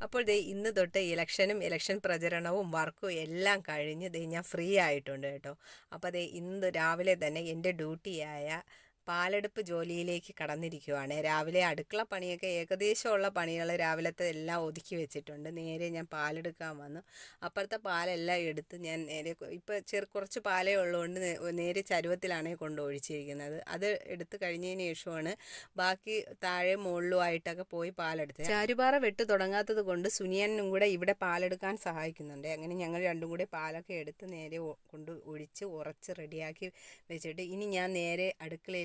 അപ്പോൾ ദേ ഇന്ന് തൊട്ട് ഇലക്ഷനും ഇലക്ഷൻ പ്രചരണവും വർക്കും എല്ലാം കഴിഞ്ഞ് ദേ ഞാൻ ഫ്രീ ആയിട്ടുണ്ട് കേട്ടോ. അപ്പോൾ ദേ ഇന്ന് രാവിലെ തന്നെ എന്റെ ഡ്യൂട്ടിയായ പാലെടുപ്പ് ജോലിയിലേക്ക് കടന്നിരിക്കുവാണ്. രാവിലെ അടുക്കള പണിയൊക്കെ ഏകദേശമുള്ള പണികൾ രാവിലത്തെ എല്ലാം ഒതുക്കി വെച്ചിട്ടുണ്ട്. നേരെ ഞാൻ പാലെടുക്കാൻ വന്നു. അപ്പുറത്തെ പാലെല്ലാം എടുത്ത് ഞാൻ നേരെ ഇപ്പോൾ ചെറു കുറച്ച് പാലേ ഉള്ളതുകൊണ്ട് നേരെ ചരുവത്തിലാണ് കൊണ്ട് ഒഴിച്ചിരിക്കുന്നത്. അത് എടുത്ത് കഴിഞ്ഞതിന് ശേഷമാണ് ബാക്കി താഴെ മുകളിലുമായിട്ടൊക്കെ പോയി പാലെടുത്ത് ചാരുപാറ വെട്ട് തുടങ്ങാത്തത് കൊണ്ട് സുനിയനും കൂടെ ഇവിടെ പാലെടുക്കാൻ സഹായിക്കുന്നുണ്ട്. അങ്ങനെ ഞങ്ങൾ രണ്ടും കൂടെ പാലൊക്കെ എടുത്ത് നേരെ കൊണ്ട് ഒഴിച്ച് ഉറച്ച് റെഡിയാക്കി വെച്ചിട്ട് ഇനി ഞാൻ നേരെ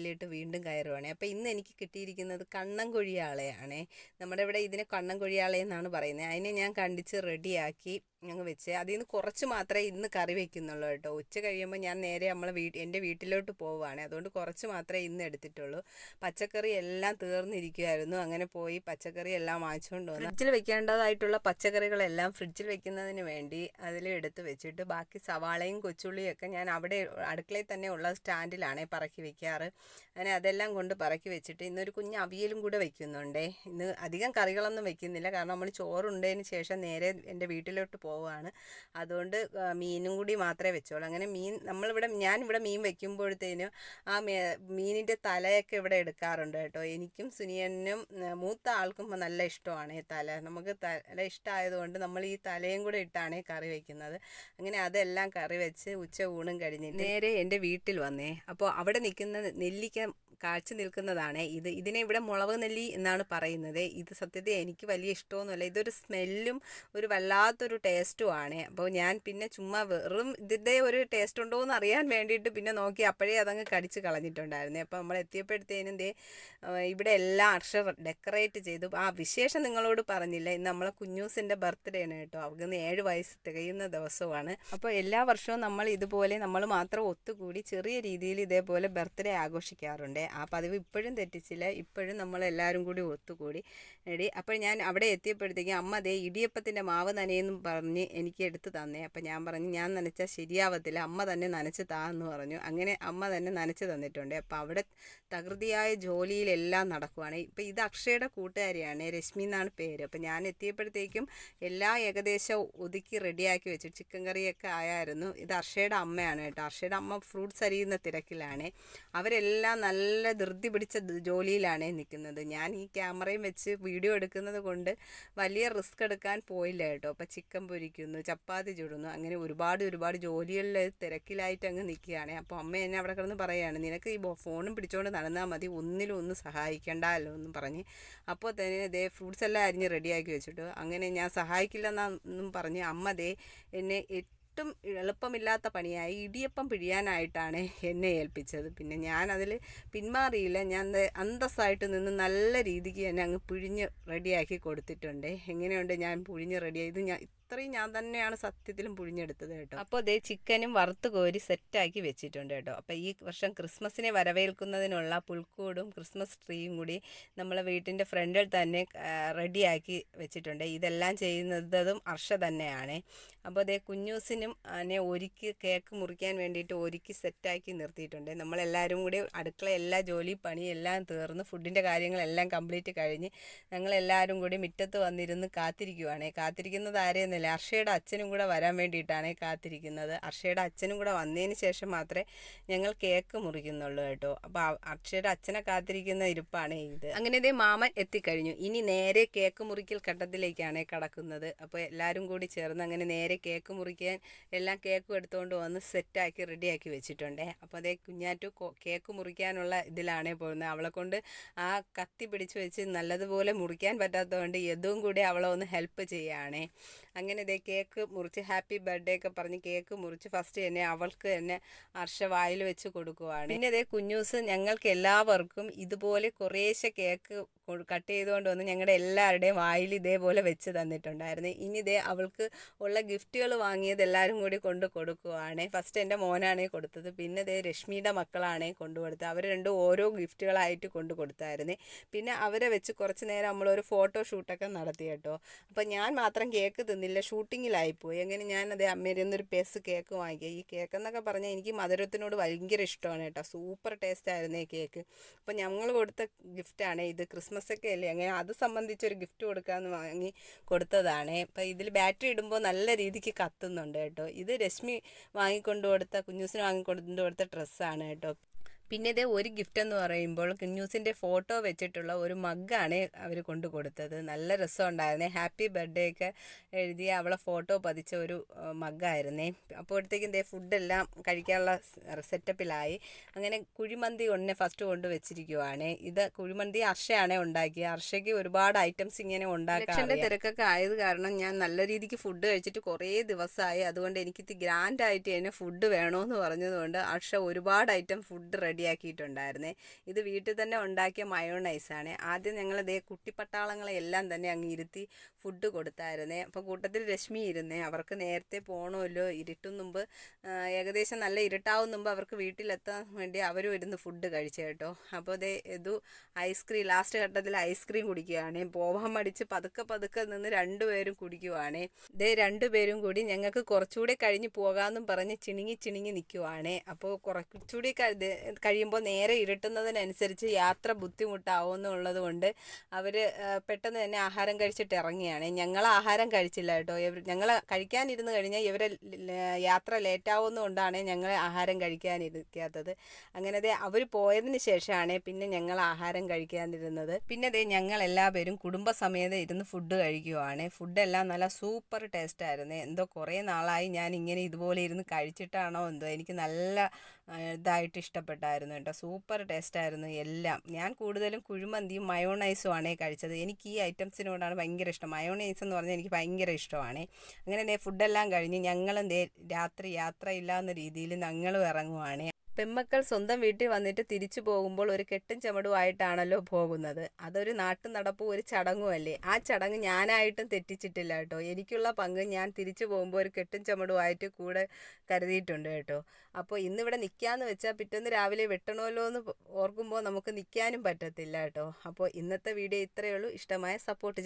അടുക്കളയിലിട്ട് വീണ്ടും കയറുവാണേ. അപ്പോൾ ഇന്ന് എനിക്ക് കിട്ടിയിരിക്കുന്നത് കണ്ണം കൊഴിയാളെയാണേ നമ്മുടെ ഇവിടെ ഇതിനെ കണ്ണം കൊഴിയാളെ എന്നാണ് പറയുന്നത് അതിനെ ഞാൻ കണ്ടിച്ച് റെഡിയാക്കി ഞങ്ങൾ വെച്ച്. അതിൽ നിന്ന് കുറച്ച് മാത്രമേ ഇന്ന് കറി വെക്കുന്നുള്ളൂ കേട്ടോ. ഉച്ച കഴിയുമ്പോൾ ഞാൻ നേരെ നമ്മളെ വീട്ട് എന്റെ വീട്ടിലോട്ട് പോവുകയാണ് അതുകൊണ്ട് കുറച്ച് മാത്രമേ ഇന്ന് എടുത്തിട്ടുള്ളൂ. പച്ചക്കറി എല്ലാം തീർന്നിരിക്കുമായിരുന്നു അങ്ങനെ പോയി പച്ചക്കറി എല്ലാം വാങ്ങിച്ചുകൊണ്ട് വന്നു ഫ്രിഡ്ജിൽ വെക്കേണ്ടതായിട്ടുള്ള പച്ചക്കറികളെല്ലാം ഫ്രിഡ്ജിൽ വെക്കുന്നതിന് വേണ്ടി അതിൽ എടുത്ത് വെച്ചിട്ട് ബാക്കി സവാളയും കൊച്ചുള്ളിയൊക്കെ ഞാൻ അവിടെ അടുക്കളയിൽ തന്നെ ഉള്ള സ്റ്റാൻഡിലാണ് പറക്കി വെക്കാറ്. അങ്ങനെ അതെല്ലാം കൊണ്ട് പറക്കി വെച്ചിട്ട് ഇന്നൊരു കുഞ്ഞ് അവിയലും കൂടെ വെക്കുന്നുണ്ടേ. ഇന്ന് അധികം കറികളൊന്നും വെക്കുന്നില്ല. കാരണം നമ്മൾ ചോറുണ്ടതിന് ശേഷം നേരെ എന്റെ വീട്ടിലോട്ട് പോവുകയാണ് അതുകൊണ്ട് മീനും കൂടി മാത്രമേ വെച്ചോളൂ. അങ്ങനെ മീൻ നമ്മളിവിടെ ഞാനിവിടെ മീൻ വെക്കുമ്പോഴത്തേനും ആ മീനിന്റെ തലയൊക്കെ ഇവിടെ എടുക്കാറുണ്ട് കേട്ടോ. എനിക്കും സുനിയനും മൂത്ത ആൾക്കും നല്ല ഇഷ്ടമാണ് ഈ തല. നമുക്ക് തല ഇഷ്ടമായതുകൊണ്ട് നമ്മൾ ഈ തലയും കൂടെ ഇട്ടാണ് കറി വെക്കുന്നത്. അങ്ങനെ അതെല്ലാം കറി വെച്ച് ഉച്ച ഊണും കഴിഞ്ഞിട്ട് നേരെ എന്റെ വീട്ടിൽ വന്നേ. അപ്പോൾ അവിടെ നിൽക്കുന്ന നെല്ലിക്ക കാഴ്ച നിൽക്കുന്നതാണ്. ഇത് ഇതിനെ ഇവിടെ മുളക് നെല്ലി എന്നാണ് പറയുന്നത്. ഇത് സത്യത്തിൽ എനിക്ക് വലിയ ഇഷ്ടമൊന്നുമല്ല. ഇതൊരു സ്മെല്ലും ഒരു വല്ലാത്തൊരു ടേസ്റ്റും ആണ്. അപ്പോൾ ഞാൻ പിന്നെ ചുമ്മാ വെറും ഇതിന്റെ ഒരു ടേസ്റ്റ് ഉണ്ടോ എന്ന് അറിയാൻ വേണ്ടിയിട്ട് പിന്നെ നോക്കി അപ്പോഴേ അതങ്ങ് കടിച്ച് കളഞ്ഞിട്ടുണ്ടായിരുന്നു. അപ്പോൾ നമ്മൾ എത്തിയപ്പോഴത്തേനും ദേ ഇവിടെ എല്ലാം അക്ഷർ ഡെക്കറേറ്റ് ചെയ്തു. ആ വിശേഷം നിങ്ങളോട് പറഞ്ഞില്ല. ഇന്ന് നമ്മളെ കുഞ്ഞൂസിന്റെ ബർത്ത്ഡേ ആണ് കേട്ടോ. അവർക്ക് ഏഴ് വയസ്സ് തികയുന്ന ദിവസമാണ്. അപ്പോൾ എല്ലാ വർഷവും നമ്മൾ ഇതുപോലെ നമ്മൾ മാത്രം ഒത്തുകൂടി ചെറിയ രീതിയിൽ ഇതേപോലെ ബർത്ത്ഡേ ആഘോഷിക്കാറുണ്ട്. ആ പതിവ് ഇപ്പോഴും തെറ്റിച്ചില്ല. ഇപ്പോഴും നമ്മൾ എല്ലാവരും കൂടി ഒത്തുകൂടി. എടി അപ്പോൾ ഞാൻ അവിടെ എത്തിയപ്പോഴത്തേക്കും അമ്മ ദേ ഇടിയപ്പത്തിന്റെ മാവ് നനയെന്നും പറഞ്ഞ് എനിക്ക് എടുത്തു തന്നേ. അപ്പം ഞാൻ പറഞ്ഞു ഞാൻ നനച്ചാൽ ശരിയാവത്തില്ല. അമ്മ തന്നെ നനച്ച് താ എന്ന് പറഞ്ഞു. അങ്ങനെ അമ്മ തന്നെ നനച്ച് തന്നിട്ടുണ്ട്. അപ്പോൾ അവിടെ തകൃതിയായ ജോലിയിലെല്ലാം നടക്കുവാണ്. ഇപ്പം ഇത് അക്ഷയുടെ കൂട്ടുകാരിയാണ്. രശ്മി എന്നാണ് പേര്. അപ്പം ഞാൻ എത്തിയപ്പോഴത്തേക്കും എല്ലാ ഏകദേശം ഒതുക്കി റെഡിയാക്കി വെച്ചു. ചിക്കൻ കറിയൊക്കെ ആയായിരുന്നു. ഇത് അർഷയുടെ അമ്മയാണ് കേട്ടോ. അർഷയുടെ അമ്മ ഫ്രൂട്ട്സ് അരിയുന്ന തിരക്കിലാണ്. അവരെല്ലാം നല്ല ധൃതി പിടിച്ച ജോലിയിലാണ് നിൽക്കുന്നത് ഞാൻ ഈ ക്യാമറയും വെച്ച് വീഡിയോ എടുക്കുന്നത് കൊണ്ട് വലിയ റിസ്ക് എടുക്കാൻ പോയില്ല കേട്ടോ. അപ്പം ചിക്കൻ പൊരിക്കുന്നു ചപ്പാത്തി ചുടുന്നു അങ്ങനെ ഒരുപാട് ഒരുപാട് ജോലികളിൽ തിരക്കിലായിട്ട് അങ്ങ് നിൽക്കുകയാണ് അപ്പോൾ അമ്മ എന്നെ അവിടെ കിടന്ന് പറയുകയാണ് നിനക്ക് ഈ ഫോണും പിടിച്ചുകൊണ്ട് നടന്നാൽ മതി ഒന്നിലും ഒന്ന് സഹായിക്കണ്ടല്ലോ എന്നും പറഞ്ഞ്. അപ്പോൾ തന്നെ ദേ ഫ്രൂട്ട്സ് എല്ലാം അരിഞ്ഞ് റെഡിയാക്കി വെച്ചിട്ട്. അങ്ങനെ ഞാൻ സഹായിക്കില്ലെന്നും പറഞ്ഞ് അമ്മ ദേ എന്നെ ഒട്ടും എളുപ്പമില്ലാത്ത പണിയായി. ഇടിയപ്പം പിഴിയാനായിട്ടാണ് എന്നെ ഏൽപ്പിച്ചത്. പിന്നെ ഞാൻ അതിൽ പിന്മാറിയില്ല. ഞാൻ അന്തസ്സായിട്ട് നിന്ന് നല്ല രീതിക്ക് തന്നെ അങ്ങ് പിഴിഞ്ഞ് റെഡിയാക്കി കൊടുത്തിട്ടുണ്ട്. എങ്ങനെയുണ്ട് ഞാൻ പിഴിഞ്ഞ് റെഡിയായി ഇത് ഞാൻ ഇത്രയും ഞാൻ തന്നെയാണ് സത്യത്തിലും പുഴിഞ്ഞെടുത്തത് കേട്ടോ. അപ്പോൾ ദേ ചിക്കനും വറുത്ത് കോരി സെറ്റാക്കി വെച്ചിട്ടുണ്ട് കേട്ടോ. അപ്പോൾ ഈ വർഷം ക്രിസ്മസിനെ വരവേൽക്കുന്നതിനുള്ള പുൽക്കൂടും ക്രിസ്മസ് ട്രീയും കൂടി നമ്മളെ വീട്ടിന്റെ ഫ്രണ്ടിൽ തന്നെ റെഡിയാക്കി വെച്ചിട്ടുണ്ട്. ഇതെല്ലാം ചെയ്യുന്നതും അർഷ തന്നെയാണ്. അപ്പോൾ ദേ കുഞ്ഞൂസിനും അതിനെ ഒരുക്കി കേക്ക് മുറിക്കാൻ വേണ്ടിയിട്ട് ഒരുക്കി സെറ്റാക്കി നിർത്തിയിട്ടുണ്ട്. നമ്മളെല്ലാവരും കൂടി അടുക്കള എല്ലാ ജോലി പണി എല്ലാം തീർന്ന് ഫുഡിന്റെ കാര്യങ്ങളെല്ലാം കംപ്ലീറ്റ് കഴിഞ്ഞ് ഞങ്ങളെല്ലാവരും കൂടി മുറ്റത്ത് വന്നിരുന്ന് കാത്തിരിക്കുവാണ്. കാത്തിരിക്കുന്നത് ആരെയെന്നില്ല അർഷയുടെ അച്ഛനും കൂടെ വരാൻ വേണ്ടിയിട്ടാണ് കാത്തിരിക്കുന്നത്. അർഷയുടെ അച്ഛനും കൂടെ വന്നതിന് ശേഷം മാത്രമേ ഞങ്ങൾ കേക്ക് മുറിക്കുന്നുള്ളൂ കേട്ടോ. അപ്പോൾ അർഷയുടെ അച്ഛനെ കാത്തിരിക്കുന്ന ഇരിപ്പാണ് ഇത്. അങ്ങനെ ഇതേ മാമൻ എത്തിക്കഴിഞ്ഞു. ഇനി നേരെ കേക്ക് മുറിക്കൽ ഘട്ടത്തിലേക്കാണ് കടക്കുന്നത്. അപ്പോൾ എല്ലാവരും കൂടി ചേർന്ന് അങ്ങനെ നേരെ കേക്ക് മുറിക്കാൻ എല്ലാം കേക്കും എടുത്തുകൊണ്ട് വന്ന് സെറ്റാക്കി റെഡിയാക്കി വെച്ചിട്ടുണ്ട്. അപ്പോൾ അതേ കുഞ്ഞാറ്റു കേക്ക് മുറിക്കാനുള്ള ഇതിലാണ് പോകുന്നത്. അവളെ കൊണ്ട് ആ കത്തി പിടിച്ച് വെച്ച് നല്ലതുപോലെ മുറിക്കാൻ പറ്റാത്തതുകൊണ്ട് യദുവും കൂടി അവളെ ഒന്ന് ഹെൽപ്പ് ചെയ്യുകയാണേ. അങ്ങനെ ഇതേ കേക്ക് മുറിച്ച് ഹാപ്പി ബർത്ത്ഡേ ഒക്കെ പറഞ്ഞ് കേക്ക് മുറിച്ച് ഫസ്റ്റ് തന്നെ അവൾക്ക് തന്നെ അർഷ വായിൽ വെച്ച് കൊടുക്കുവാണ്. പിന്നെ ഇതേ കുഞ്ഞൂസ് ഞങ്ങൾക്ക് എല്ലാവർക്കും ഇതുപോലെ കുറേശ്ശെ കേക്ക് കട്ട് ചെയ്തുകൊണ്ട് വന്ന് ഞങ്ങളുടെ എല്ലാവരുടെയും വായിൽ ഇതേപോലെ വെച്ച് തന്നിട്ടുണ്ടായിരുന്നു. ഇനി ഇതേ അവൾക്ക് ഉള്ള ഗിഫ്റ്റുകൾ വാങ്ങിയത് എല്ലാവരും കൂടി കൊണ്ട് കൊടുക്കുവാണ്. ഫസ്റ്റ് എന്റെ മോനാണേ കൊടുത്തത്. പിന്നെ ഇതേ രശ്മിയുടെ മക്കളാണ് കൊണ്ടുകൊടുത്തത് അവർ രണ്ടും ഓരോ ഗിഫ്റ്റുകളായിട്ട് കൊണ്ട് കൊടുത്തായിരുന്നു. പിന്നെ അവരെ വെച്ച് കുറച്ച് നേരം നമ്മളൊരു ഫോട്ടോ ഷൂട്ടൊക്കെ നടത്തി കേട്ടോ. അപ്പം ഞാൻ മാത്രം കേക്ക് തിന്നില്ല. ഷൂട്ടിങ്ങിലായിപ്പോയി എങ്ങനെ ഞാൻ അതേ അമ്മയിൽ നിന്നൊരു പേസ് കേക്ക് വാങ്ങിക്കുക ഈ കേക്ക് എന്നൊക്കെ പറഞ്ഞാൽ എനിക്ക് മധുരത്തിനോട് ഭയങ്കര ഇഷ്ടമാണ് കേട്ടോ. സൂപ്പർ ടേസ്റ്റ് ആയിരുന്നു ഈ കേക്ക്. അപ്പം ഞങ്ങൾ കൊടുത്ത ഗിഫ്റ്റാണ് ഇത്. ക്രിസ്മസ് ക്രിസ്മസ് ഒക്കെ അല്ലേ? അങ്ങനെ അത് സംബന്ധിച്ചൊരു ഗിഫ്റ്റ് കൊടുക്കാമെന്ന് വാങ്ങി കൊടുത്തതാണ്. അപ്പോൾ ഇതിൽ ബാറ്ററി ഇടുമ്പോൾ നല്ല രീതിക്ക് കത്തുന്നുണ്ട് കേട്ടോ. ഇത് രശ്മി വാങ്ങിക്കൊണ്ട് കൊടുത്ത കുഞ്ഞൂസിന് വാങ്ങിക്കൊണ്ട് കൊടുത്ത ഡ്രസ്സാണ് കേട്ടോ. പിന്നെ ഇതേ ഒരു ഗിഫ്റ്റ് എന്ന് പറയുമ്പോൾ കുഞ്ഞൂസിന്റെ ഫോട്ടോ വെച്ചിട്ടുള്ള ഒരു മഗ്ഗാണ് അവർ കൊണ്ടു കൊടുത്തത്. നല്ല രസമുണ്ടായിരുന്നേ. ഹാപ്പി ബർത്ത്ഡേ ഒക്കെ എഴുതി അവളെ ഫോട്ടോ പതിച്ച ഒരു മഗ്ഗായിരുന്നേ അപ്പോഴത്തേക്കും ഇതേ ഫുഡെല്ലാം കഴിക്കാനുള്ള സെറ്റപ്പിലായി അങ്ങനെ കുഴിമന്തി ഒന്നെ ഫസ്റ്റ് കൊണ്ട് വെച്ചിരിക്കുവാണ്. ഇത് കുഴിമന്തി അർഷയാണ് ഉണ്ടാക്കിയത് അർഷയ്ക്ക് ഒരുപാട് ഐറ്റംസ് ഇങ്ങനെ ഉണ്ടാക്കാൻ തിരക്കൊക്കെ ആയത് കാരണം ഞാൻ നല്ല രീതിക്ക് ഫുഡ് കഴിച്ചിട്ട് കുറേ ദിവസമായി അതുകൊണ്ട് എനിക്കിത് ഗ്രാൻഡായിട്ട് തന്നെ ഫുഡ് വേണമെന്ന് പറഞ്ഞതുകൊണ്ട് അർഷ ഒരുപാട് ഐറ്റം ഫുഡ് റെഡിയാക്കിയിട്ടുണ്ടായിരുന്നേ. ഇത് വീട്ടിൽ തന്നെ ഉണ്ടാക്കിയ മയോണൈസാണ് ആദ്യം ഞങ്ങൾ ഇതേ കുട്ടിപ്പട്ടാളങ്ങളെല്ലാം തന്നെ അങ്ങ് ഇരുത്തി ഫുഡ് കൊടുത്തായിരുന്നേ. അപ്പോൾ കൂട്ടത്തിൽ രശ്മി ഇരുന്നേ. അവർക്ക് നേരത്തെ പോകണമല്ലോ ഇരുട്ടും മുമ്പ് ഏകദേശം നല്ല ഇരുട്ടാവും മുമ്പ് അവർക്ക് വീട്ടിലെത്താൻ വേണ്ടി അവരും ഇരുന്ന് ഫുഡ് കഴിച്ചു കേട്ടോ. അപ്പോൾ ഇതേ ഇതു ഐസ്ക്രീം ലാസ്റ്റ് ഘട്ടത്തിൽ ഐസ്ക്രീം കുടിക്കുകയാണ്. പോവാൻ മടിച്ച് പതുക്കെ പതുക്കെ നിന്ന് രണ്ടുപേരും കുടിക്കുവാണ്. ഇതേ രണ്ടുപേരും കൂടി ഞങ്ങൾക്ക് കുറച്ചുകൂടി കഴിഞ്ഞ് പോകാമെന്നും പറഞ്ഞ് ചിണുങ്ങി ചിണുങ്ങി നിൽക്കുവാണ് അപ്പോൾ കുറച്ചുകൂടി കഴിയുമ്പോൾ നേരെ ഇരുട്ടുന്നതിനനുസരിച്ച് യാത്ര ബുദ്ധിമുട്ടാവുമെന്നുള്ളത് കൊണ്ട് അവർ പെട്ടെന്ന് തന്നെ ആഹാരം കഴിച്ചിട്ട് ഇറങ്ങിയാണ് ഞങ്ങൾ ആഹാരം കഴിച്ചില്ല കേട്ടോ. ഞങ്ങൾ കഴിക്കാനിരുന്ന് കഴിഞ്ഞാൽ ഇവരെ യാത്ര ലേറ്റാവുന്നതുകൊണ്ടാണ് ഞങ്ങൾ ആഹാരം കഴിക്കാനിരിക്കാത്തത്. അങ്ങനെ ദേ അവർ പോയതിന് ശേഷമാണ് പിന്നെ ഞങ്ങൾ ആഹാരം കഴിക്കാനിരുന്നത്. പിന്നെ ദേ ഞങ്ങൾ എല്ലാവരും കുടുംബസമേതം ഇരുന്ന് ഫുഡ് കഴിക്കുവാണ്. ഫുഡെല്ലാം നല്ല സൂപ്പർ ടേസ്റ്റ് ആയിരുന്നു എന്തോ കുറേ നാളായി ഞാൻ ഇങ്ങനെ ഇതുപോലെ ഇരുന്ന് കഴിച്ചിട്ടാണോ എന്തോ എനിക്ക് നല്ല ഇതായിട്ട് ഇഷ്ടപ്പെട്ടായിരുന്നു. കേട്ടോ. സൂപ്പർ ടേസ്റ്റ് ആയിരുന്നു എല്ലാം. ഞാൻ കൂടുതലും കുഴിമന്തിയും മയോണൈസും ആണേ കഴിച്ചത്. എനിക്ക് ഈ ഐറ്റംസിനോടാണ് ഭയങ്കര ഇഷ്ടം. മയോണൈസ് എന്ന് പറഞ്ഞാൽ എനിക്ക് ഭയങ്കര ഇഷ്ടമാണ്. അങ്ങനെ ഫുഡെല്ലാം കഴിഞ്ഞ് ഞങ്ങളും രാത്രി യാത്രയില്ല എന്ന രീതിയിൽ ഞങ്ങളും ഇറങ്ങുവാണ്. പെമ്മക്കൾ സ്വന്തം വീട്ടിൽ വന്നിട്ട് തിരിച്ചു പോകുമ്പോൾ ഒരു കെട്ടും ചുമടുമായിട്ടാണല്ലോ പോകുന്നത്. അതൊരു നാട്ടു നടപ്പും ഒരു ചടങ്ങുമല്ലേ? ആ ചടങ്ങ് ഞാനായിട്ടും തെറ്റിച്ചിട്ടില്ല കേട്ടോ. എനിക്കുള്ള പങ്ക് ഞാൻ തിരിച്ചു പോകുമ്പോൾ ഒരു കെട്ടും ചുമടുമായിട്ട് കൂടെ കരുതിയിട്ടുണ്ട് കേട്ടോ. അപ്പോൾ ഇന്നിവിടെ നിൽക്കാന്ന് വെച്ചാൽ പിറ്റേന്ന് രാവിലെ വെട്ടണമല്ലോ എന്ന് ഓർക്കുമ്പോൾ നമുക്ക് നിൽക്കാനും പറ്റത്തില്ല കേട്ടോ. അപ്പോൾ ഇന്നത്തെ വീഡിയോ ഇത്രയേ ഉള്ളൂ. ഇഷ്ടമായ സപ്പോർട്ട്